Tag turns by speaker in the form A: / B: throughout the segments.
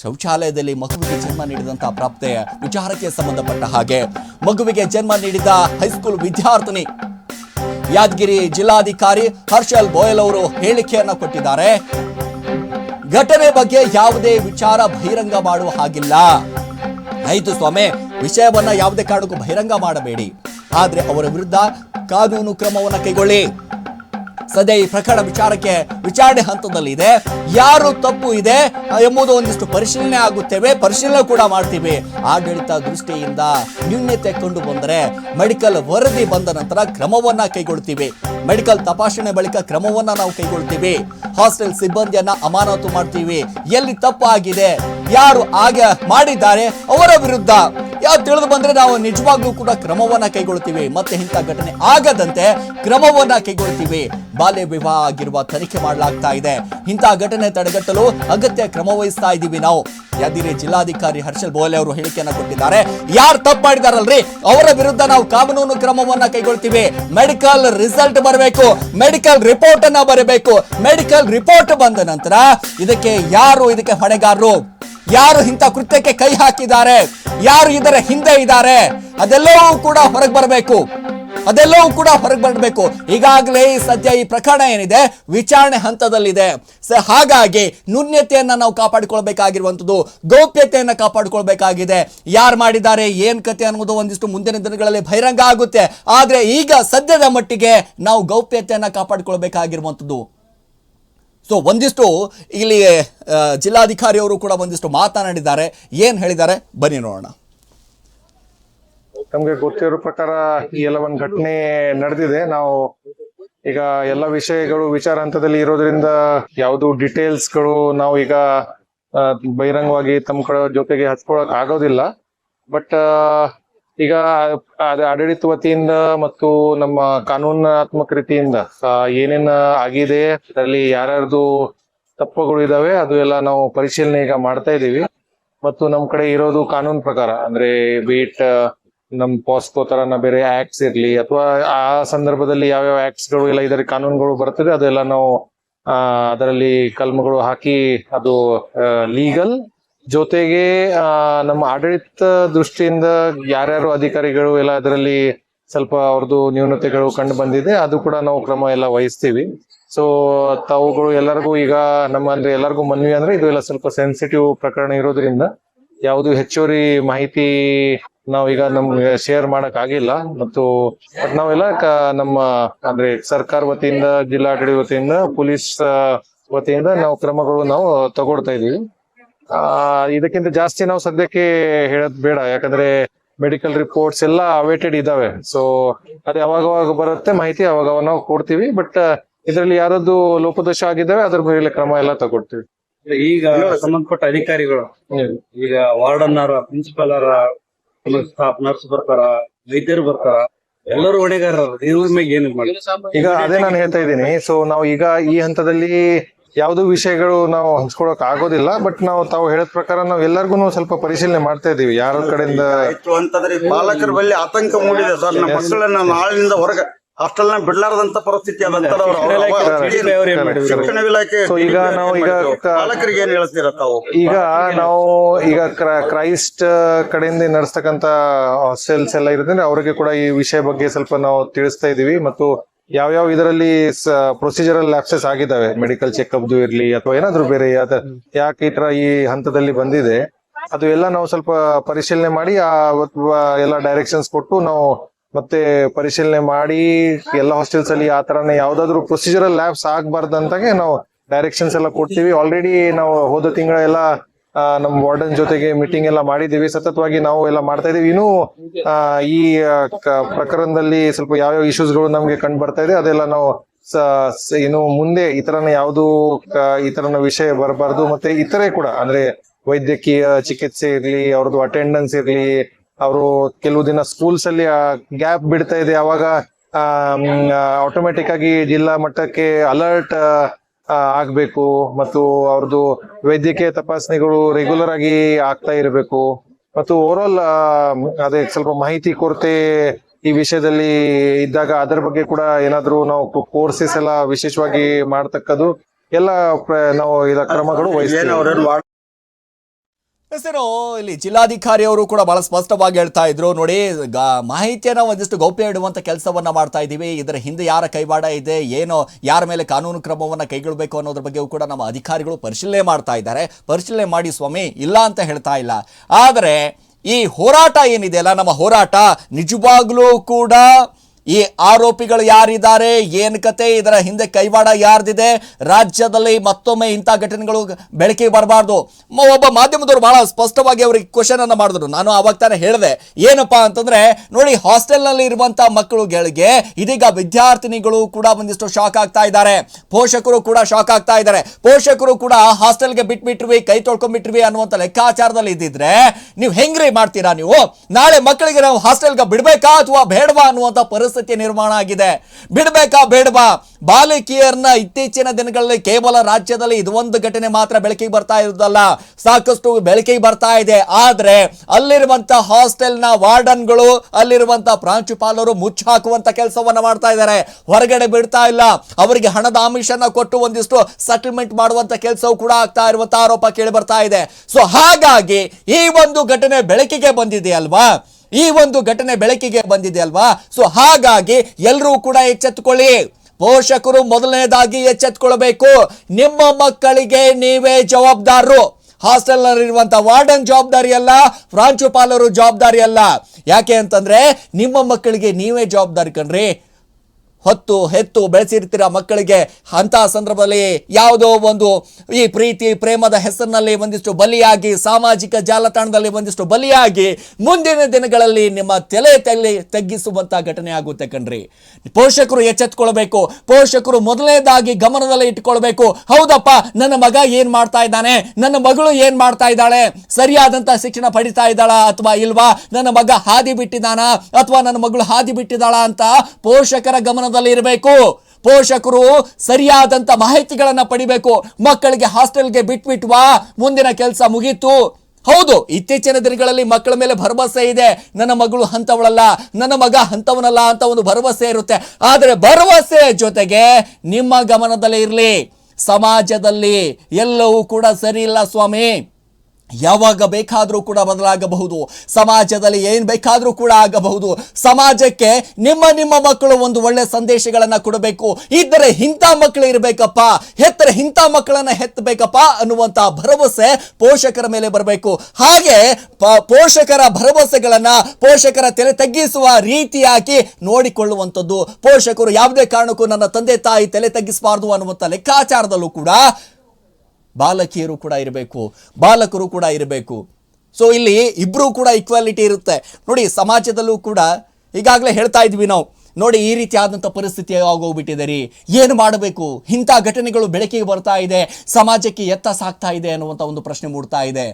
A: ಶೌಚಾಲಯದಲ್ಲಿ ಮಗುವಿಗೆ ಜನ್ಮ ನೀಡಿದಂತಹ ಪ್ರಾಪ್ತಿಯ ವಿಚಾರಕ್ಕೆ ಸಂಬಂಧಪಟ್ಟ ಹಾಗೆ ಮಗುವಿಗೆ ಜನ್ಮ ನೀಡಿದ ಹೈಸ್ಕೂಲ್ ವಿದ್ಯಾರ್ಥಿನಿ ಯಾದಗಿರಿ ಜಿಲ್ಲಾಧಿಕಾರಿ ಹರ್ಷಲ್ ಬೋಯಲ್ ಅವರು ಹೇಳಿಕೆಯನ್ನು ಕೊಟ್ಟಿದ್ದಾರೆ. ಘಟನೆ ಬಗ್ಗೆ ಯಾವುದೇ ವಿಚಾರ ಬಹಿರಂಗ ಮಾಡುವ ಹಾಗಿಲ್ಲ. ಆಯ್ತು ಸ್ವಾಮಿ, ವಿಷಯವನ್ನ ಯಾವುದೇ ಕಾರಣಕ್ಕೂ ಬಹಿರಂಗ ಮಾಡಬೇಡಿ. ಆದ್ರೆ ಅವರ ವಿರುದ್ಧ ಕಾನೂನು ಕ್ರಮವನ್ನ ಕೈಗೊಳ್ಳಿ. ಸದ್ಯ ಈ ಪ್ರಕರಣ ವಿಚಾರಕ್ಕೆ ವಿಚಾರಣೆ ಹಂತದಲ್ಲಿ ಇದೆ. ಯಾರು ತಪ್ಪು ಇದೆ ಎಂಬುದು ಒಂದಿಷ್ಟು ಪರಿಶೀಲನೆ ಆಗುತ್ತೇವೆ. ಪರಿಶೀಲನೆ ಕೂಡ ಮಾಡ್ತೀವಿ. ಆಡಳಿತ ದೃಷ್ಟಿಯಿಂದ ನ್ಯೂನ್ಯತೆ ಕಂಡು ಬಂದರೆ ಮೆಡಿಕಲ್ ವರದಿ ಬಂದ ನಂತರ ಕ್ರಮವನ್ನ ಕೈಗೊಳ್ತೀವಿ. ಮೆಡಿಕಲ್ ತಪಾಸಣೆ ಬಳಿಕ ಕ್ರಮವನ್ನ ನಾವು ಕೈಗೊಳ್ತೀವಿ. ಹಾಸ್ಟೆಲ್ ಸಿಬ್ಬಂದಿಯನ್ನ ಅಮಾನತು ಮಾಡ್ತೀವಿ. ಎಲ್ಲಿ ತಪ್ಪು ಆಗಿದೆ ಯಾರು ಆಗ ಮಾಡಿದ್ದಾರೆ, ಅವರ ವಿರುದ್ಧ ಯಾವ್ದು ತಿಳಿದು ಬಂದ್ರೆ ನಾವು ನಿಜವಾಗ್ಲೂ ಕೂಡ ಕ್ರಮವನ್ನ ಕೈಗೊಳ್ತೀವಿ. ಮತ್ತೆ ಇಂಥ ಘಟನೆ ಆಗದಂತೆ ಕ್ರಮವನ್ನ ಕೈಗೊಳ್ತೀವಿ. ಬಾಲ್ಯ ವಿವಾಹ ಆಗಿರುವ ತನಿಖೆ ಮಾಡಲಾಗ್ತಾ ಇದೆ. ಇಂತಹ ಘಟನೆ ತಡೆಗಟ್ಟಲು ಅಗತ್ಯ ಕ್ರಮ ವಹಿಸ್ತಾ ಇದ್ದೀವಿ ನಾವು. ಯಾದಿರಿ ಜಿಲ್ಲಾಧಿಕಾರಿ ಹರ್ಷಲ್ ಬೋಲೆ ಅವರು ಹೇಳಿಕೆಯನ್ನ ಕೊಟ್ಟಿದ್ದಾರೆ. ಯಾರು ತಪ್ಪು ಮಾಡಿದಾರಲ್ರಿ? ಅವರ ವಿರುದ್ಧ ನಾವು ಕಾನೂನು ಕ್ರಮವನ್ನ ಕೈಗೊಳ್ತೀವಿ. ಮೆಡಿಕಲ್ ರಿಸಲ್ಟ್ ಬರಬೇಕು. ಮೆಡಿಕಲ್ ರಿಪೋರ್ಟ್ ಅನ್ನ ಬರಬೇಕು. ಮೆಡಿಕಲ್ ರಿಪೋರ್ಟ್ ಬಂದ ನಂತರ ಇದಕ್ಕೆ ಯಾರು, ಇದಕ್ಕೆ ಹೊಣೆಗಾರರು? ಯಾರು ಇಂಥ ಕೃತ್ಯಕ್ಕೆ ಕೈ ಹಾಕಿದ್ದಾರೆ? ಯಾರು ಇದರ ಹಿಂದೆ ಇದ್ದಾರೆ? ಅದೆಲ್ಲವೂ ಕೂಡ ಹೊರಗೆ ಬರಬೇಕು. ಅದೆಲ್ಲವೂ ಕೂಡ ಹೊರಗೆ ಬರಬೇಕು. ಈಗಾಗಲೇ ಸದ್ಯ ಈ ಪ್ರಕರಣ ಏನಿದೆ? ವಿಚಾರಣೆ ಹಂತದಲ್ಲಿದೆ. ಹಾಗಾಗಿ ನ್ಯೂನ್ಯತೆಯನ್ನು ನಾವು ಕಾಪಾಡಿಕೊಳ್ಬೇಕಾಗಿರುವಂಥದ್ದು, ಗೌಪ್ಯತೆಯನ್ನು ಕಾಪಾಡಿಕೊಳ್ಬೇಕಾಗಿದೆ. ಯಾರು ಮಾಡಿದ್ದಾರೆ, ಏನು ಕತೆ ಅನ್ನೋದು ಒಂದಿಷ್ಟು ಮುಂದಿನ ದಿನಗಳಲ್ಲಿ ಬಹಿರಂಗ ಆಗುತ್ತೆ. ಆದರೆ ಈಗ ಸದ್ಯದ ಮಟ್ಟಿಗೆ ನಾವು ಗೌಪ್ಯತೆಯನ್ನು ಕಾಪಾಡಿಕೊಳ್ಬೇಕಾಗಿರುವಂಥದ್ದು. ಸೊ ಒಂದಿಷ್ಟು ಇಲ್ಲಿ ಜಿಲ್ಲಾಧಿಕಾರಿಯವರು ಕೂಡ ಒಂದಿಷ್ಟು ಮಾತನಾಡಿದ್ದಾರೆ. ಏನ್ ಹೇಳಿದ್ದಾರೆ? ಬನ್ನಿ ನೋಡೋಣ.
B: ತಮ್ಗೆ ಗೊತ್ತಿರೋ ಪ್ರಕಾರ ಈ ಎಲ್ಲ ಒಂದು ಘಟನೆ ನಡೆದಿದೆ. ನಾವು ಈಗ ಎಲ್ಲ ವಿಷಯಗಳು, ವಿಚಾರ ಹಂತದಲ್ಲಿ ಇರೋದ್ರಿಂದ ಯಾವುದು ಡೀಟೇಲ್ಸ್ಗಳು ನಾವು ಈಗ ಬಹಿರಂಗವಾಗಿ ತಮ್ಮ ಕಡೆ ಜೊತೆಗೆ ಹಚ್ಕೊಳಕ್ ಆಗೋದಿಲ್ಲ. ಬಟ್ ಈಗ ಆಡಳಿತ ವತಿಯಿಂದ ಮತ್ತು ನಮ್ಮ ಕಾನೂನಾತ್ಮಕ ರೀತಿಯಿಂದ ಏನೇನ್ ಆಗಿದೆ, ಅದರಲ್ಲಿ ಯಾರ್ಯಾರ್ದು ತಪ್ಪುಗಳು ಇದಾವೆ, ಅದು ಎಲ್ಲ ನಾವು ಪರಿಶೀಲನೆ ಈಗ ಮಾಡ್ತಾ ಇದ್ದೀವಿ. ಮತ್ತು ನಮ್ ಕಡೆ ಇರೋದು ಕಾನೂನು ಪ್ರಕಾರ, ಅಂದ್ರೆ ಬೀಟ್ ನಮ್ ಪಾಸ್ಕೋ ತರನ ಬೇರೆ ಆಕ್ಟ್ಸ್ ಇರ್ಲಿ, ಅಥವಾ ಆ ಸಂದರ್ಭದಲ್ಲಿ ಯಾವ್ಯಾವ ಆಕ್ಟ್ಸ್ಗಳು ಇಲ್ಲ ಇದರ ಕಾನೂನುಗಳು ಬರ್ತದೆ, ಅದೆಲ್ಲ ನಾವು ಅದರಲ್ಲಿ ಕಲ್ಮಗಳು ಹಾಕಿ ಅದು ಲೀಗಲ್ ಜೊತೆಗೆ ನಮ್ಮ ಆಡಳಿತ ದೃಷ್ಟಿಯಿಂದ ಯಾರ್ಯಾರು ಅಧಿಕಾರಿಗಳು ಎಲ್ಲ ಅದರಲ್ಲಿ ಸ್ವಲ್ಪ ಅವ್ರದ್ದು ನ್ಯೂನತೆಗಳು ಕಂಡು ಬಂದಿದೆ, ಅದು ಕೂಡ ನಾವು ಕ್ರಮ ಎಲ್ಲ ವಹಿಸ್ತೀವಿ. ಸೊ ತಾವುಗಳು ಎಲ್ಲರಿಗೂ ಈಗ ನಮ್ಮ ಅಂದ್ರೆ ಎಲ್ಲರಿಗೂ ಮನವಿ ಅಂದ್ರೆ ಇದು ಎಲ್ಲ ಸ್ವಲ್ಪ ಸೆನ್ಸಿಟಿವ್ ಪ್ರಕರಣ ಇರೋದ್ರಿಂದ ಯಾವುದು ಹೆಚ್ಚುವರಿ ಮಾಹಿತಿ ನಾವೀಗ ನಮ್ಗೆ ಶೇರ್ ಮಾಡಕ್ ಆಗಿಲ್ಲ. ಮತ್ತು ಬಟ್ ನಾವೆಲ್ಲ ನಮ್ಮ ಅಂದ್ರೆ ಸರ್ಕಾರ ವತಿಯಿಂದ, ಜಿಲ್ಲಾಡಳಿತ ವತಿಯಿಂದ, ಪೊಲೀಸ್ ವತಿಯಿಂದ ನಾವು ಕ್ರಮಗಳು ನಾವು ತಗೊಳ್ತಾ ಇದೀವಿ. ಆ ಇದಕ್ಕಿಂತ ಜಾಸ್ತಿ ನಾವು ಸದ್ಯಕ್ಕೆ ಹೇಳೋದ್ ಬೇಡ. ಯಾಕಂದ್ರೆ ಮೆಡಿಕಲ್ ರಿಪೋರ್ಟ್ಸ್ ಎಲ್ಲ ಅವೇಟೆಡ್ ಇದಾವೆ. ಸೊ ಅದು ಯಾವಾಗವಾಗ ಬರುತ್ತೆ ಮಾಹಿತಿ ಅವಾಗ ನಾವು ಕೊಡ್ತೀವಿ. ಬಟ್ ಇದರಲ್ಲಿ ಯಾರದ್ದು ಲೋಪದೋಷ ಆಗಿದ್ದಾವೆ ಅದ್ರ ಮೇಲೆ ಕ್ರಮ ಎಲ್ಲ ತಗೊಳ್ತೀವಿ.
C: ಈಗ ಸಂಬಂಧಪಟ್ಟ ಅಧಿಕಾರಿಗಳು ಈಗ ವಾರ್ಡನ್ ಪ್ರಿನ್ಸಿಪಲ್ ಅವರ ಸ್ಟಾಫ್ ನರ್ಸ್ ಬರ್ತಾರ ವೈದ್ಯರು ಬರ್ತಾರ ಎಲ್ಲರೂ ಹೊಣೆಗಾರರ. ಇವ್ರ ಮೇಲೆ ಏನು ಮಾಡಿ
B: ಈಗ ಅದೇ ನಾನು ಹೇಳ್ತಾ ಇದ್ದೀನಿ. ಸೊ ನಾವು ಈಗ ಈ ಹಂತದಲ್ಲಿ ಯಾವ್ದು ವಿಷಯಗಳು ನಾವು ಹಂಚ್ಕೊಳಕ್ ಆಗೋದಿಲ್ಲ ಬಟ್ ನಾವು ತಾವು ಹೇಳಿದ ಪ್ರಕಾರ ನಾವು ಎಲ್ಲರಿಗೂ ಸ್ವಲ್ಪ ಪರಿಶೀಲನೆ ಮಾಡ್ತಾ ಇದೀವಿ. ಯಾರ ಕಡೆಯಿಂದ
D: ಆಯ್ತು ಅಂತಂದ್ರೆ ಈ ಪಾಲಕರ ಬಳಿ ಆತಂಕ ಮೂಡಿದೆ ಸರ್. ನಮ್ಮ ಮಕ್ಕಳನ್ನ ನಾಳಿನಿಂದ ಹೊರಗೆ ಹಾಸ್ಟೆಲ್ನ ಬಿಡ್ಲಾರದಂತ ಪರಿಸ್ಥಿತಿ? ಶಿಕ್ಷಣ ಇಲಾಖೆ
B: So ಈಗ ನಾವು ಈಗ ಕ-
D: ಪಾಲಕರಿಗೆ ಏನ್ ಹೇಳ್ತೀರಾ ತಾವು?
B: ಈಗ ನಾವು ಈಗ ಕ್ರ- ಕ್ರೈಸ್ಟ್ ಕಡೆಯಿಂದ ನಡೆಸ್ತಕ್ಕಂತ ಹಾಸ್ಟೆಲ್ಸ್ ಎಲ್ಲ ಇರುತ್ತೆ ಅವ್ರಿಗೆ ಕೂಡ ಈ ವಿಷಯ ಬಗ್ಗೆ ಸ್ವಲ್ಪ ನಾವು ತಿಳಿಸ್ತಾ ಇದೀವಿ. ಮತ್ತು ಯಾವ್ಯಾವ ಇದರಲ್ಲಿ ಪ್ರೊಸೀಜರಲ್ ಲ್ಯಾಪ್ಸಸ್ ಆಗಿದ್ದಾವೆ? ಮೆಡಿಕಲ್ ಚೆಕ್ಅಪ್ ಇರ್ಲಿ ಅಥವಾ ಏನಾದ್ರು ಬೇರೆ ಯಾಕೆ ಈ ತರ ಈ ಹಂತದಲ್ಲಿ ಬಂದಿದೆ? ಅದು ಎಲ್ಲ ನಾವು ಸ್ವಲ್ಪ ಪರಿಶೀಲನೆ ಮಾಡಿ ಎಲ್ಲ ಡೈರೆಕ್ಷನ್ಸ್ ಕೊಟ್ಟು ನಾವು ಮತ್ತೆ ಪರಿಶೀಲನೆ ಮಾಡಿ ಎಲ್ಲ ಹಾಸ್ಟೆಲ್ಸ್ ಅಲ್ಲಿ ಆ ತರನೇ ಯಾವ್ದಾದ್ರು ಪ್ರೊಸೀಜರಲ್ ಲ್ಯಾಬ್ಸ್ ಆಗ್ಬಾರ್ದಂತಾಗೆ ನಾವು ಡೈರೆಕ್ಷನ್ಸ್ ಎಲ್ಲ ಕೊಡ್ತೀವಿ. ಆಲ್ರೆಡಿ ನಾವು ಹೋದ ತಿಂಗಳ ಎಲ್ಲ ಆ, ನಮ್ಮ ವಾರ್ಡನ್ ಜೊತೆಗೆ ಮೀಟಿಂಗ್ ಎಲ್ಲ ಮಾಡಿದೀವಿ ಸತತವಾಗಿ ನಾವು ಎಲ್ಲ ಮಾಡ್ತಾ ಇದೀವಿ ಇನ್ನು ಈ ಪ್ರಕರಣದಲ್ಲಿ ಸ್ವಲ್ಪ ಯಾವ್ಯಾವ issues ಗಳು ನಮ್ಗೆ ಕಂಡು ಬರ್ತಾ ಇದೆ, ಅದೆಲ್ಲ ನಾವು ಇನ್ನು ಮುಂದೆ ಈ ತರನ ಯಾವ್ದು ಈ ತರನ ವಿಷಯ ಬರಬಾರ್ದು. ಮತ್ತೆ ಇತರೆ ಕೂಡ, ಅಂದ್ರೆ ವೈದ್ಯಕೀಯ ಚಿಕಿತ್ಸೆ ಇರ್ಲಿ, ಅವ್ರದ್ದು ಅಟೆಂಡೆನ್ಸ್ ಇರ್ಲಿ, ಅವರು ಕೆಲವು ದಿನ ಸ್ಕೂಲ್ಸ್ ಅಲ್ಲಿ ಗ್ಯಾಪ್ ಬಿಡ್ತಾ ಇದೆ. ಅವಾಗ ಆಟೋಮೆಟಿಕ್ ಆಗಿ ಜಿಲ್ಲಾ ಮಟ್ಟಕ್ಕೆ ಅಲರ್ಟ್ ಆಗ್ಬೇಕು ಮತ್ತು ಅವ್ರದ್ದು ವೈದ್ಯಕೀಯ ತಪಾಸಣೆಗಳು ರೆಗ್ಯುಲರ್ ಆಗಿ ಆಗ್ತಾ ಇರಬೇಕು. ಮತ್ತು ಓವರ್ ಆಲ್ ಅದೇ ಸ್ವಲ್ಪ ಮಾಹಿತಿ ಕೊರತೆ ಈ ವಿಷಯದಲ್ಲಿ ಇದ್ದಾಗ ಅದರ ಬಗ್ಗೆ ಕೂಡ ಏನಾದರೂ ನಾವು ಕೋರ್ಸಸ್ ಎಲ್ಲ ವಿಶೇಷವಾಗಿ ಮಾಡ್ತಕ್ಕದ್ದು ಎಲ್ಲ ನಾವು ಇದ ಕ್ರಮಗಳು ವಹಿಸ್ತೀವಿ.
A: ಹೆಸರು ಇಲ್ಲಿ ಜಿಲ್ಲಾಧಿಕಾರಿಯವರು ಕೂಡ ಬಹಳ ಸ್ಪಷ್ಟವಾಗಿ ಹೇಳ್ತಾ ಇದ್ರು. ನೋಡಿ ಮಾಹಿತಿಯನ್ನ ಒಂದಿಷ್ಟು ಗೌಪ್ಯ ಇಡುವಂಥ ಕೆಲಸವನ್ನು ಮಾಡ್ತಾ ಇದ್ದೀವಿ ಇದರ ಹಿಂದೆ ಯಾರ ಕೈವಾಡ ಇದೆ, ಏನು, ಯಾರ ಮೇಲೆ ಕಾನೂನು ಕ್ರಮವನ್ನು ಕೈಗೊಳ್ಳಬೇಕು ಅನ್ನೋದ್ರ ಬಗ್ಗೆಯೂ ಕೂಡ ನಮ್ಮ ಅಧಿಕಾರಿಗಳು ಪರಿಶೀಲನೆ ಮಾಡ್ತಾ ಇದ್ದಾರೆ. ಪರಿಶೀಲನೆ ಮಾಡಿ, ಸ್ವಾಮಿ, ಇಲ್ಲ ಅಂತ ಹೇಳ್ತಾ ಇಲ್ಲ. ಆದರೆ, ಈ ಹೋರಾಟ ಏನಿದೆಯಲ್ಲ ನಮ್ಮ ಹೋರಾಟ ನಿಜವಾಗ್ಲೂ ಕೂಡ ಈ ಆರೋಪಿಗಳು ಯಾರಿದ್ದಾರೆ? ಏನ್ ಕತೆ? ಇದರ ಹಿಂದೆ ಕೈವಾಡ ಯಾರ್ದಿದೆ? ರಾಜ್ಯದಲ್ಲಿ ಮತ್ತೊಮ್ಮೆ ಇಂಥ ಘಟನೆಗಳು ಬೆಳಕಿಗೆ ಬರಬಾರ್ದು. ಒಬ್ಬ ಮಾಧ್ಯಮದವರು ಬಹಳ ಸ್ಪಷ್ಟವಾಗಿ ಅವರಿಗೆ ಕ್ವಶನ್ ಅನ್ನ ಮಾಡಿದ್ರು. ನಾನು ಅವಾಗ ತಾನೇ ಹೇಳಿದೆ. ಏನಪ್ಪಾ ಅಂತಂದ್ರೆ, ನೋಡಿ, ಹಾಸ್ಟೆಲ್ನಲ್ಲಿ ಇರುವಂತ ಮಕ್ಕಳುಗಳಿಗೆ ಇದೀಗ ವಿದ್ಯಾರ್ಥಿನಿಗಳು ಕೂಡ ಒಂದಿಷ್ಟು ಶಾಕ್ ಆಗ್ತಾ ಇದ್ದಾರೆ. ಪೋಷಕರು ಕೂಡ ಶಾಕ್ ಆಗ್ತಾ ಇದ್ದಾರೆ. ಪೋಷಕರು ಕೂಡ ಹಾಸ್ಟೆಲ್ಗೆ ಬಿಟ್ಬಿಟ್ವಿ ಕೈ ತೊಳ್ಕೊಂಡ್ಬಿಟ್ವಿ ಅನ್ನುವಂಥ ಲೆಕ್ಕಾಚಾರದಲ್ಲಿ ಇದ್ದಿದ್ರೆ ನೀವು ಹೆಂಗ್ರಿ ಮಾಡ್ತೀರಾ ನೀವು? ನಾಳೆ ಮಕ್ಕಳಿಗೆ ನಾವು ಹಾಸ್ಟೆಲ್ಗೆ ಬಿಡಬೇಕಾ ಅಥವಾ ಬೇಡವಾ ಅನ್ನುವಂಥ ಪರಿಸ್ಥಿತಿ ನಿರ್ಮಾಣ ಆಗಿದೆ. ಬಿಡ್ಬೇಕಾ ಬೇಡವಾ? ಬಾಲಕಿಯರ್ನ ಇತ್ತೀಚಿನ ದಿನಗಳಲ್ಲಿ ಕೇವಲ ರಾಜ್ಯದಲ್ಲಿ ಇದು ಒಂದು ಘಟನೆ ಮಾತ್ರ ಬೆಳಕಿಗೆ ಬರ್ತಾ ಇರೋದಲ್ಲ ಸಾಕಷ್ಟು ಬೆಳಕಿಗೆ ಬರ್ತಾ ಇದೆ. ಆದ್ರೆ ಅಲ್ಲಿರುವಂತ ಹಾಸ್ಟೆಲ್ನ ವಾರ್ಡನ್ಗಳು, ಅಲ್ಲಿರುವಂತ ಪ್ರಾಂಶುಪಾಲರು ಮುಚ್ಚಾಕುವಂತ ಕೆಲಸವನ್ನ ಮಾಡ್ತಾ ಇದ್ದಾರೆ. ಹೊರಗಡೆ ಬಿಡ್ತಾ ಇಲ್ಲ. ಅವರಿಗೆ ಹಣದ ಆಮಿಷನ ಕೊಟ್ಟು ಒಂದಿಷ್ಟು ಸೆಟಲ್ಮೆಂಟ್ ಮಾಡುವಂತ ಕೆಲಸವೂ ಕೂಡ ಆಗ್ತಾ ಇರುವಂತಹ ಆರೋಪ ಕೇಳಿ ಬರ್ತಾ ಇದೆ. ಸೊ ಹಾಗಾಗಿ ಈ ಒಂದು ಘಟನೆ ಬೆಳಕಿಗೆ ಬಂದಿದೆ ಅಲ್ವಾ ಈ ಒಂದು ಘಟನೆ ಬೆಳಕಿಗೆ ಬಂದಿದೆ ಅಲ್ವಾ? ಸೊ ಹಾಗಾಗಿ ಎಲ್ಲರೂ ಕೂಡ ಎಚ್ಚೆತ್ತುಕೊಳ್ಳಿ. ಪೋಷಕರು ಮೊದಲನೇದಾಗಿ ಎಚ್ಚೆತ್ತುಕೊಳ್ಬೇಕು. ನಿಮ್ಮ ಮಕ್ಕಳಿಗೆ ನೀವೇ ಜವಾಬ್ದಾರರು. ಹಾಸ್ಟೆಲ್ನಲ್ಲಿರುವಂಥ ವಾರ್ಡನ್ ಜವಾಬ್ದಾರಿ ಅಲ್ಲ, ಪ್ರಾಂಶುಪಾಲರು ಜವಾಬ್ದಾರಿ ಅಲ್ಲ. ಯಾಕೆ ಅಂತಂದ್ರೆ ನಿಮ್ಮ ಮಕ್ಕಳಿಗೆ ನೀವೇ ಜವಾಬ್ದಾರಿ ಕಣ್ರಿ. ಹೊತ್ತು ಹೆತ್ತು ಬೆಳೆಸಿರ್ತೀರ ಮಕ್ಕಳಿಗೆ? ಅಂತಹ ಸಂದರ್ಭದಲ್ಲಿ ಯಾವುದೋ ಒಂದು ಈ ಪ್ರೀತಿ, ಪ್ರೇಮದ ಹೆಸರಿನಲ್ಲಿ ಒಂದಿಷ್ಟು ಬಲಿಯಾಗಿ, ಸಾಮಾಜಿಕ ಜಾಲತಾಣದಲ್ಲಿ ಒಂದಿಷ್ಟು ಬಲಿಯಾಗಿ ಮುಂದಿನ ದಿನಗಳಲ್ಲಿ ನಿಮ್ಮ ತಲೆ ತಲೆ ತಗ್ಗಿಸುವಂತಹ ಘಟನೆ ಆಗುತ್ತೆ ಕಣ್ರಿ. ಪೋಷಕರು ಎಚ್ಚೆತ್ಕೊಳ್ಬೇಕು. ಪೋಷಕರು ಮೊದಲನೇದಾಗಿ ಗಮನದಲ್ಲಿ ಇಟ್ಕೊಳ್ಬೇಕು ಹೌದಪ್ಪ, ನನ್ನ ಮಗ ಏನ್ ಮಾಡ್ತಾ ಇದ್ದಾನೆ? ನನ್ನ ಮಗಳು ಏನ್ ಮಾಡ್ತಾ ಇದ್ದಾಳೆ? ಸರಿಯಾದಂತಹ ಶಿಕ್ಷಣ ಪಡಿತಾ ಇದ್ದಾಳ ಅಥವಾ ಇಲ್ವಾ? ನನ್ನ ಮಗ ಹಾದಿ ಬಿಟ್ಟಿದ್ದಾನ ಅಥವಾ ನನ್ನ ಮಗಳು ಹಾದಿ ಬಿಟ್ಟಿದ್ದಾಳ ಅಂತ ಪೋಷಕರ ಗಮನದಲ್ಲಿ ಇರಬೇಕು. ಪೋಷಕರು ಸರಿಯಾದಂತ ಮಾಹಿತಿಗಳನ್ನ ಪಡಿಬೇಕು. ಮಕ್ಕಳಿಗೆ ಹಾಸ್ಟೆಲ್ಗೆ ಬಿಟ್ಬಿಟ್ವಾ. ಮುಂದಿನ ಕೆಲಸ ಮುಗೀತು. ಹೌದು, ಇತ್ತೀಚಿನ ದಿನಗಳಲ್ಲಿ ಮಕ್ಕಳ ಮೇಲೆ ಭರವಸೆ ಇದೆ. ನನ್ನ ಮಗಳು ಹಂತವಳಲ್ಲ ನನ್ನ ಮಗ ಹಂತವನಲ್ಲ ಅಂತ ಒಂದು ಭರವಸೆ ಇರುತ್ತೆ. ಆದರೆ ಭರವಸೆ ಜೊತೆಗೆ ನಿಮ್ಮ ಗಮನದಲ್ಲಿ ಇರಲಿ. ಸಮಾಜದಲ್ಲಿ ಎಲ್ಲವೂ ಕೂಡ ಸರಿ ಇಲ್ಲ ಸ್ವಾಮಿ. ಯಾವಾಗ ಬೇಕಾದರೂ ಕೂಡ ಬದಲಾಗಬಹುದು. ಸಮಾಜದಲ್ಲಿ ಏನು ಬೇಕಾದರೂ ಕೂಡ ಆಗಬಹುದು. ಸಮಾಜಕ್ಕೆ ನಿಮ್ಮ ನಿಮ್ಮ ಮಕ್ಕಳು ಒಂದು ಒಳ್ಳೆ ಸಂದೇಶಗಳನ್ನು ಕೊಡಬೇಕು. ಇದ್ದರೆ ಇಂಥ ಮಕ್ಕಳು ಇರಬೇಕಪ್ಪ. ಹೆತ್ತರೆ ಇಂಥ ಮಕ್ಕಳನ್ನು ಹೆತ್ತಬೇಕಪ್ಪ ಅನ್ನುವಂಥ ಭರವಸೆ ಪೋಷಕರ ಮೇಲೆ ಬರಬೇಕು. ಹಾಗೆ ಪೋಷಕರ ಭರವಸೆಗಳನ್ನು ಪೋಷಕರ ತಲೆ ತಗ್ಗಿಸುವ ರೀತಿಯಾಗಿ ನೋಡಿಕೊಳ್ಳುವಂಥದ್ದು. ಪೋಷಕರು ಯಾವುದೇ ಕಾರಣಕ್ಕೂ ನನ್ನ ತಂದೆ ತಾಯಿ ತಲೆ ತಗ್ಗಿಸಬಾರ್ದು ಅನ್ನುವಂಥ ಲೆಕ್ಕಾಚಾರದಲ್ಲೂ ಕೂಡ ಬಾಲಕಿಯರು ಕೂಡ ಇರಬೇಕು, ಬಾಲಕರು ಕೂಡ ಇರಬೇಕು. ಸೊ ಇಲ್ಲಿ ಇಬ್ಬರೂ ಕೂಡ ಈಕ್ವಾಲಿಟಿ ಇರುತ್ತೆ. ನೋಡಿ, ಸಮಾಜದಲ್ಲೂ ಕೂಡ ಈಗಾಗಲೇ ಹೇಳ್ತಾ ಇದ್ವಿ ನಾವು, ನೋಡಿ, ಈ ರೀತಿ ಆದಂಥ ಪರಿಸ್ಥಿತಿ ಆಗೋಗ್ಬಿಟ್ಟಿದೆ ರೀ. ಏನು ಮಾಡಬೇಕು? ಇಂಥ ಘಟನೆಗಳು ಬೆಳಕಿಗೆ ಬರ್ತಾ ಇದೆ, ಸಮಾಜಕ್ಕೆ ಎತ್ತ ಸಾಕ್ತಾ ಇದೆ ಅನ್ನುವಂಥ ಒಂದು ಪ್ರಶ್ನೆ ಮೂಡ್ತಾ ಇದೆ.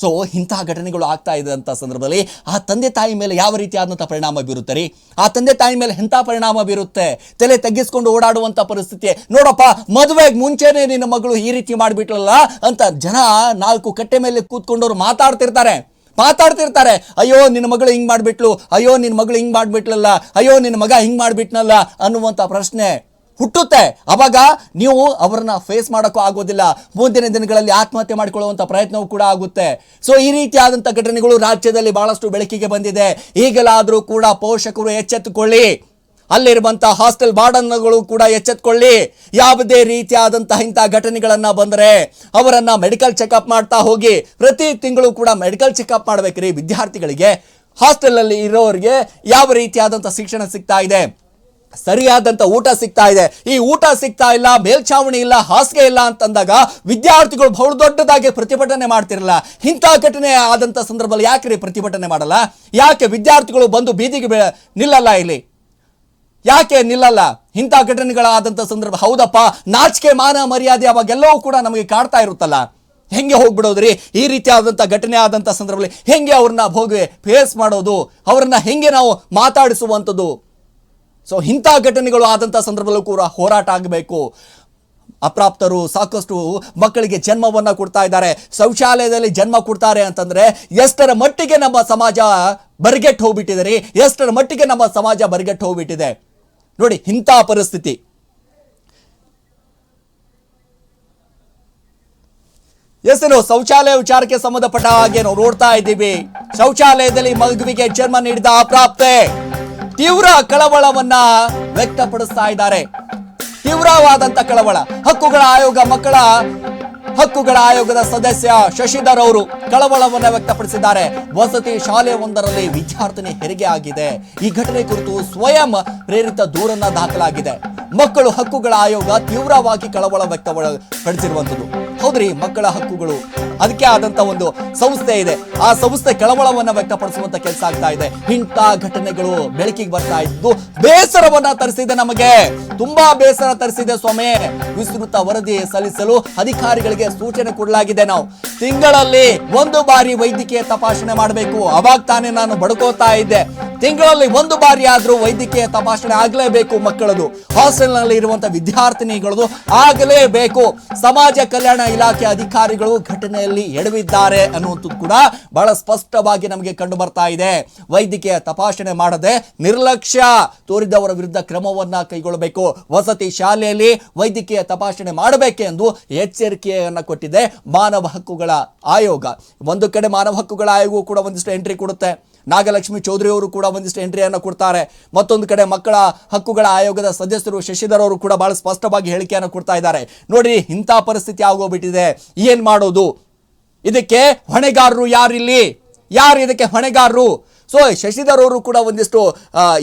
A: ಸೊ ಇಂತಹ ಘಟನೆಗಳು ಆಗ್ತಾ ಇದೆ ಅಂತ ಸಂದರ್ಭದಲ್ಲಿ ಆ ತಂದೆ ತಾಯಿ ಮೇಲೆ ಯಾವ ರೀತಿಯಾದಂಥ ಪರಿಣಾಮ ಬೀರುತ್ತೆ ರೀ? ಆ ತಂದೆ ತಾಯಿ ಮೇಲೆ ಎಂಥ ಪರಿಣಾಮ ಬೀರುತ್ತೆ. ತಲೆ ತಗ್ಗಿಸ್ಕೊಂಡು ಓಡಾಡುವಂಥ ಪರಿಸ್ಥಿತಿ. ನೋಡಪ್ಪ, ಮದುವೆಗೆ ಮುಂಚೆನೆ ನಿನ್ನ ಮಗಳು ಈ ರೀತಿ ಮಾಡಿಬಿಟ್ಲಲ್ಲ ಅಂತ ಜನ ನಾಲ್ಕು ಕಟ್ಟೆ ಮೇಲೆ ಕೂತ್ಕೊಂಡವ್ರು ಮಾತಾಡ್ತಿರ್ತಾರೆ. ಮಾತಾಡ್ತಿರ್ತಾರೆ. ಅಯ್ಯೋ, ನಿನ್ನ ಮಗಳು ಹಿಂಗೆ ಮಾಡಿಬಿಟ್ಲು. ಅಯ್ಯೋ, ನಿನ್ನ ಮಗಳು ಹಿಂಗೆ ಮಾಡ್ಬಿಟ್ಲಲ್ಲ. ಅಯ್ಯೋ, ನಿನ್ನ ಮಗ ಹಿಂಗೆ ಮಾಡ್ಬಿಟ್ನಲ್ಲ ಅನ್ನುವಂಥ ಪ್ರಶ್ನೆ. ಹುಟ್ಟುತ್ತೆ. ಅವಾಗ ನೀವು ಅವರನ್ನ ಫೇಸ್ ಮಾಡೋಕ್ಕೂ ಆಗೋದಿಲ್ಲ. ಮುಂದಿನ ದಿನಗಳಲ್ಲಿ ಆತ್ಮಹತ್ಯೆ ಮಾಡಿಕೊಳ್ಳುವಂಥ ಪ್ರಯತ್ನವೂ ಕೂಡ ಆಗುತ್ತೆ. ಸೊ ಈ ರೀತಿಯಾದಂಥ ಘಟನೆಗಳು ರಾಜ್ಯದಲ್ಲಿ ಬಹಳಷ್ಟು ಬೆಳಕಿಗೆ ಬಂದಿದೆ. ಈಗಲಾದರೂ ಕೂಡ ಪೋಷಕರು ಎಚ್ಚೆತ್ತುಕೊಳ್ಳಿ. ಅಲ್ಲಿರುವಂಥ ಹಾಸ್ಟೆಲ್ ಬಾರ್ಡನ್ಗಳು ಕೂಡ ಎಚ್ಚೆತ್ಕೊಳ್ಳಿ ಯಾವುದೇ ರೀತಿಯಾದಂತಹ ಇಂಥ ಘಟನೆಗಳನ್ನು ಬಂದರೆ ಅವರನ್ನು ಮೆಡಿಕಲ್ ಚೆಕಪ್ ಮಾಡ್ತಾ ಹೋಗಿ. ಪ್ರತಿ ತಿಂಗಳು ಕೂಡ ಮೆಡಿಕಲ್ ಚೆಕಪ್ ಮಾಡ್ಬೇಕ್ರಿ ವಿದ್ಯಾರ್ಥಿಗಳಿಗೆ. ಹಾಸ್ಟೆಲಲ್ಲಿ ಇರೋರಿಗೆ ಯಾವ ರೀತಿಯಾದಂಥ ಶಿಕ್ಷಣ ಸಿಗ್ತಾ ಇದೆ? ಸರಿಯಾದಂತ ಊಟ ಸಿಗ್ತಾ ಇದೆ. ಈ ಊಟ ಸಿಗ್ತಾ ಇಲ್ಲ ಮೇಲ್ಛಾವಣಿ ಇಲ್ಲ, ಹಾಸಿಗೆ ಇಲ್ಲ ಅಂತಂದಾಗ ವಿದ್ಯಾರ್ಥಿಗಳು ಬಹು ದೊಡ್ಡದಾಗಿ ಪ್ರತಿಭಟನೆ ಮಾಡ್ತಿರಲ್ಲ. ಇಂಥ ಘಟನೆ ಆದಂತ ಸಂದರ್ಭದಲ್ಲಿ ಯಾಕೆ ರೀ ಪ್ರತಿಭಟನೆ ಮಾಡಲ್ಲ? ಯಾಕೆ ವಿದ್ಯಾರ್ಥಿಗಳು ಬಂದು ಬೀದಿಗೆ ನಿಲ್ಲಲ್ಲ ಇಲ್ಲಿ? ಯಾಕೆ ನಿಲ್ಲಲ್ಲ? ಇಂಥ ಘಟನೆಗಳಾದಂಥ ಸಂದರ್ಭ ಹೌದಪ್ಪ. ನಾಚಿಕೆ, ಮಾನ, ಮರ್ಯಾದೆ ಅವಾಗೆಲ್ಲವೂ ಕೂಡ ನಮಗೆ ಕಾಡ್ತಾ ಇರುತ್ತಲ್ಲ. ಹೆಂಗೆ ಹೋಗ್ಬಿಡೋದ್ರಿ? ಈ ರೀತಿಯಾದಂಥ ಘಟನೆ ಆದಂಥ ಸಂದರ್ಭದಲ್ಲಿ ಹೆಂಗೆ ಅವ್ರನ್ನ ಹೋಗಿ ಫೇಸ್ ಮಾಡೋದು? ಅವ್ರನ್ನ ಹೆಂಗೆ ನಾವು ಮಾತಾಡಿಸುವಂಥದ್ದು? ಸೊ ಇಂಥ ಘಟನೆಗಳು ಆದಂಥ ಸಂದರ್ಭದಲ್ಲೂ ಕೂಡ ಹೋರಾಟ ಆಗಬೇಕು. ಅಪ್ರಾಪ್ತರು ಸಾಕಷ್ಟು ಮಕ್ಕಳಿಗೆ ಜನ್ಮವನ್ನ ಕೊಡ್ತಾ ಇದ್ದಾರೆ. ಶೌಚಾಲಯದಲ್ಲಿ ಜನ್ಮ ಕೊಡ್ತಾರೆ ಅಂತಂದ್ರೆ, ಎಷ್ಟರ ಮಟ್ಟಿಗೆ ನಮ್ಮ ಸಮಾಜ ಬರಿಗೆಟ್ಟು ಹೋಗ್ಬಿಟ್ಟಿದೆ ಎಷ್ಟರ ಮಟ್ಟಿಗೆ ನಮ್ಮ ಸಮಾಜ ಬರಿಗೆಟ್ಟು ಹೋಗ್ಬಿಟ್ಟಿದೆ? ನೋಡಿ, ಇಂಥ ಪರಿಸ್ಥಿತಿ. ಹೆಸರು ಶೌಚಾಲಯ ವಿಚಾರಕ್ಕೆ ಸಂಬಂಧಪಟ್ಟ ಹಾಗೆ ನಾವು ನೋಡ್ತಾ ಇದ್ದೀವಿ. ಶೌಚಾಲಯದಲ್ಲಿ ಮಗುವಿಗೆ ಜನ್ಮ ನೀಡಿದ ಅಪ್ರಾಪ್ತೆ. ತೀವ್ರ ಕಳವಳವನ್ನ ವ್ಯಕ್ತಪಡಿಸ್ತಾ ಇದ್ದಾರೆ. ತೀವ್ರವಾದಂತ ಕಳವಳ. ಹಕ್ಕುಗಳ ಆಯೋಗ ಮಕ್ಕಳ, ಹಕ್ಕುಗಳ ಆಯೋಗದ ಸದಸ್ಯ ಶಶಿಧರ್ ಅವರು ಕಳವಳವನ್ನ ವ್ಯಕ್ತಪಡಿಸಿದ್ದಾರೆ. ವಸತಿ ಶಾಲೆ ಒಂದರಲ್ಲಿ ವಿದ್ಯಾರ್ಥಿನಿ ಹೆರಿಗೆ ಆಗಿದೆ. ಈ ಘಟನೆ ಕುರಿತು ಸ್ವಯಂ ಪ್ರೇರಿತ ದೂರನ್ನ ದಾಖಲಾಗಿದೆ. ಮಕ್ಕಳು ಹಕ್ಕುಗಳ ಆಯೋಗ ತೀವ್ರವಾಗಿ ಕಳವಳ ವ್ಯಕ್ತಪಡಿಸಿರುವಂತದ್ದು ಹೌದ್ರಿ, ಮಕ್ಕಳ ಹಕ್ಕುಗಳು. ಅದಕ್ಕೆ ಆದಂತ ಒಂದು ಸಂಸ್ಥೆ ಇದೆ. ಆ ಸಂಸ್ಥೆ ಕಳವಳವನ್ನ ವ್ಯಕ್ತಪಡಿಸುವಂತ ಕೆಲಸ ಆಗ್ತಾ ಇದೆ. ಇಂಥ ಘಟನೆಗಳು ಬೆಳಕಿಗೆ ಬರ್ತಾ ಇದ್ದು ಬೇಸರವನ್ನ ತರಿಸಿದೆ ನಮಗೆ. ತುಂಬಾ ಬೇಸರ ತರಿಸಿದೆ ಸ್ವಾಮಿ. ವಿಸ್ತೃತ ವರದಿ ಸಲ್ಲಿಸಲು ಅಧಿಕಾರಿಗಳಿಗೆ ಸೂಚನೆ ಕೊಡಲಾಗಿದೆ ನಾವು. ತಿಂಗಳಲ್ಲಿ ಒಂದು ಬಾರಿ ವೈದ್ಯಕೀಯ ತಪಾಸಣೆ ಮಾಡಬೇಕು. ಅವಾಗ ತಾನೇ ನಾನು ಬಡ್ಕೋತಾ ಇದ್ದೆ. ತಿಂಗಳಲ್ಲಿ ಒಂದು ಬಾರಿ ಆದ್ರೂ ವೈದ್ಯಕೀಯ ತಪಾಸಣೆ ಆಗಲೇಬೇಕು ಮಕ್ಕಳದು. ಹಾಸ್ಟೆಲ್ ಇರುವಂಥ ಇರುವಂತ ವಿದ್ಯಾರ್ಥಿನಿಗಳದು ಆಗಲೇಬೇಕು. ಸಮಾಜ ಕಲ್ಯಾಣ ಇಲಾಖೆ ಅಧಿಕಾರಿಗಳು ಘಟನೆಯಲ್ಲಿ ಎಡವಿದ್ದಾರೆ ಅನ್ನುವಂಥದ್ದು ಕೂಡ ಬಹಳ ಸ್ಪಷ್ಟವಾಗಿ ನಮಗೆ ಕಂಡು ಬರ್ತಾ ಇದೆ. ವೈದ್ಯಕೀಯ ತಪಾಸಣೆ ಮಾಡದೆ ನಿರ್ಲಕ್ಷ್ಯ ತೋರಿದವರ ವಿರುದ್ಧ ಕ್ರಮವನ್ನ ಕೈಗೊಳ್ಳಬೇಕು. ವಸತಿ ಶಾಲೆಯಲ್ಲಿ ವೈದ್ಯಕೀಯ ತಪಾಸಣೆ ಮಾಡಬೇಕೆಂದು ಎಚ್ಚರಿಕೆಯನ್ನು ಕೊಟ್ಟಿದೆ ಮಾನವ ಹಕ್ಕುಗಳ ಆಯೋಗ. ಒಂದು ಕಡೆ ಮಾನವ ಹಕ್ಕುಗಳ ಆಯೋಗವು ಕೂಡ ಒಂದಿಷ್ಟು ಎಂಟ್ರಿ ಕೊಡುತ್ತೆ. ನಾಗಲಕ್ಷ್ಮಿ ಚೌಧರಿ ಅವರು ಕೂಡ ಒಂದಿಷ್ಟು ಎಂಟ್ರಿಯನ್ನು ಕೊಡ್ತಾರೆ. ಮತ್ತೊಂದು ಕಡೆ ಮಕ್ಕಳ ಹಕ್ಕುಗಳ ಆಯೋಗದ ಸದಸ್ಯರು ಶಶಿಧರ್ ಅವರು ಕೂಡ ಬಹಳ ಸ್ಪಷ್ಟವಾಗಿ ಹೇಳಿಕೆಯನ್ನು ಕೊಡ್ತಾ ಇದ್ದಾರೆ. ನೋಡಿ ಇಂಥ ಪರಿಸ್ಥಿತಿ ಆಗೋಗ್ಬಿಟ್ಟಿದೆ. ಏನು ಮಾಡೋದು? ಇದಕ್ಕೆ ಹೊಣೆಗಾರರು ಯಾರಿಲ್ಲಿ? ಯಾರು ಇದಕ್ಕೆ ಹೊಣೆಗಾರರು? ಸೊ ಶಶಿಧರ್ ಅವರು ಕೂಡ ಒಂದಿಷ್ಟು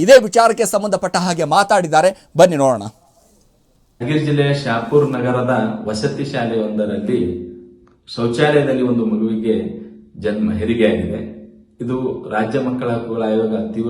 A: ಇದೇ ವಿಚಾರಕ್ಕೆ ಸಂಬಂಧಪಟ್ಟ ಹಾಗೆ ಮಾತಾಡಿದ್ದಾರೆ. ಬನ್ನಿ ನೋಡೋಣ.
E: ಯಾದಗಿರಿ ಜಿಲ್ಲೆಯ ಶಾಪುರ್ ನಗರದ ವಸತಿ ಶಾಲೆಯೊಂದರಲ್ಲಿ ಶೌಚಾಲಯದಲ್ಲಿ ಒಂದು ಮಗುವಿಗೆ ಜನ್ಮ ಹೆರಿಗೆಯಾಗಿದೆ. ಇದು ರಾಜ್ಯ ಮಕ್ಕಳ ಹಕ್ಕುಗಳ ಆಯೋಗ ತೀವ್ರ